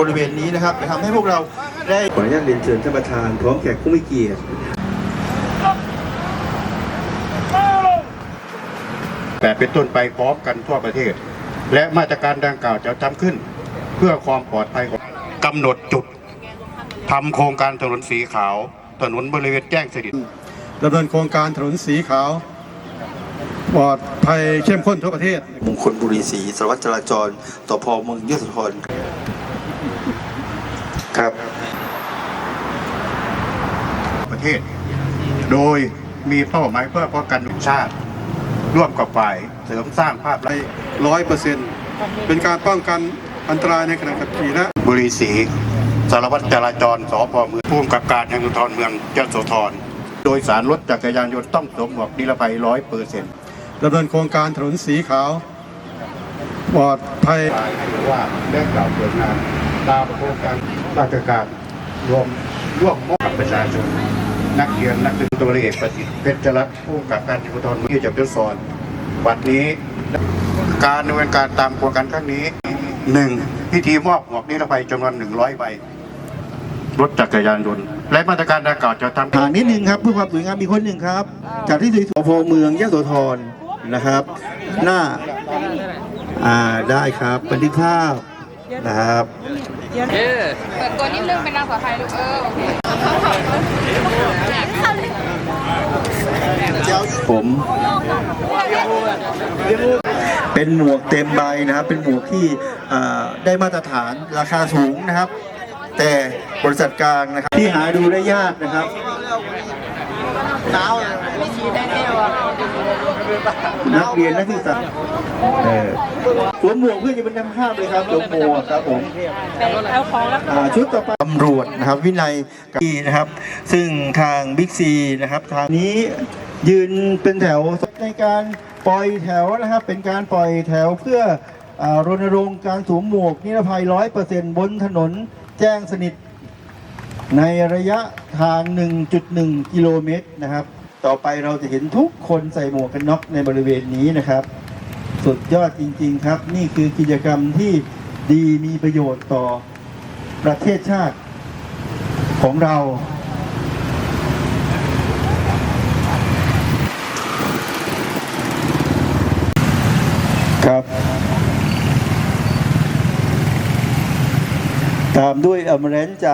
บริเวณนี้นะครับจะทำให้พวกเราได้ ขออนุญาตเรียนเชิญท่านประธานพร้อมแขกผู้มีเกียรติแต่เป็นต้นไปพร้อมกันทั่วประเทศ และมาตรการดังกล่าวจะทำขึ้น เพื่อความปลอดภัยของกำหนดจุดทำโครงการถนนสีขาว ถนนบริเวณแจ้งสนิทดำเนินโครงการถนนสีขาว ปลอดภัยเข้มข้นทั่วประเทศ มงคลบุรีศรีสารวัตรจราจรต่อพเมืองยโสธร ครับ ประเทศ โดยมีเป้าหมายเพื่อป้องกันชาติ ร่วมกับฝ่ายเสริมสร้างภาพลักษณ์ร้อยเปอร์เซ็นต์เป็นการป้องกันอันตรายในขณะขับขี่และบุรีศรีสารวัตรจราจรสพเมืองผู้กำกับการยังทรเมืองยโสธรโดยสารรถจักรยานยนต์ต้องสวมหมวกนิรภัยร้อยเปอร์เซ็นต์ดำเนินโครงการถนนสีขาวปลอดภัยให้รู้ว่าได้กล่าวเปิดงานตามโครงการ ราชการรวมร่วมมอบกับประชาชน นักเรียนนักศึกษาตัวเอกประสิทธิ์เพชรรัตน์ผู้กับการยุทธรเมืองที่จับยศสอนวันนี้ การดำเนินการตามโครงการครั้งนี้หนึ่งพิธีมอบหมวกนิรภัยจำนวนหนึ่งร้อยใบรถจักรยานยนต์และมาตรการดังกล่าวจะทำห่างนิดนึงครับเพื่อความสวยงามมีคนหนึ่งครับ จากที่สวยๆพเมืองยะโสธรนะครับ หน้าอ่าได้ครับบันทึกภาพนะครับ เปิดตัวนิดนึงเป็นนางสาวไทยลูกเออโอเคผมเป็นหมวกเต็มใบนะครับ เป็นหมวกที่อ่าได้มาตรฐานราคาสูงนะครับ แต่บริษัทกลางนะครับที่หาดูได้ยากนะครับ นักเรียนนักศึกษาเออสวมหมวกเพื่อจะเป็นนำภาพเลยครับสวมหมวกครับผมอ่าชุดต่อไปตำรวจนะครับวินัยที่นะครับ ซึ่งทางบิ๊กซีนะครับ ทางนี้ยืนเป็นแถวในการปล่อยแถวนะครับ เป็นการปล่อยแถวเพื่ออรณรงค์การสวมหมวกนิรภัยร้อยเปอร์เซ็นต์บนถนนแจ้งสนิท ในระยะทาง 1.1 กิโลเมตรนะครับ ต่อไปเราจะเห็นทุกคนใส่หมวกกันน็อกในบริเวณนี้นะครับ สุดยอดจริง ๆ ครับ นี่คือกิจกรรมที่ดีมีประโยชน์ต่อประเทศชาติของเรา ครับตามด้วยอมรนจาก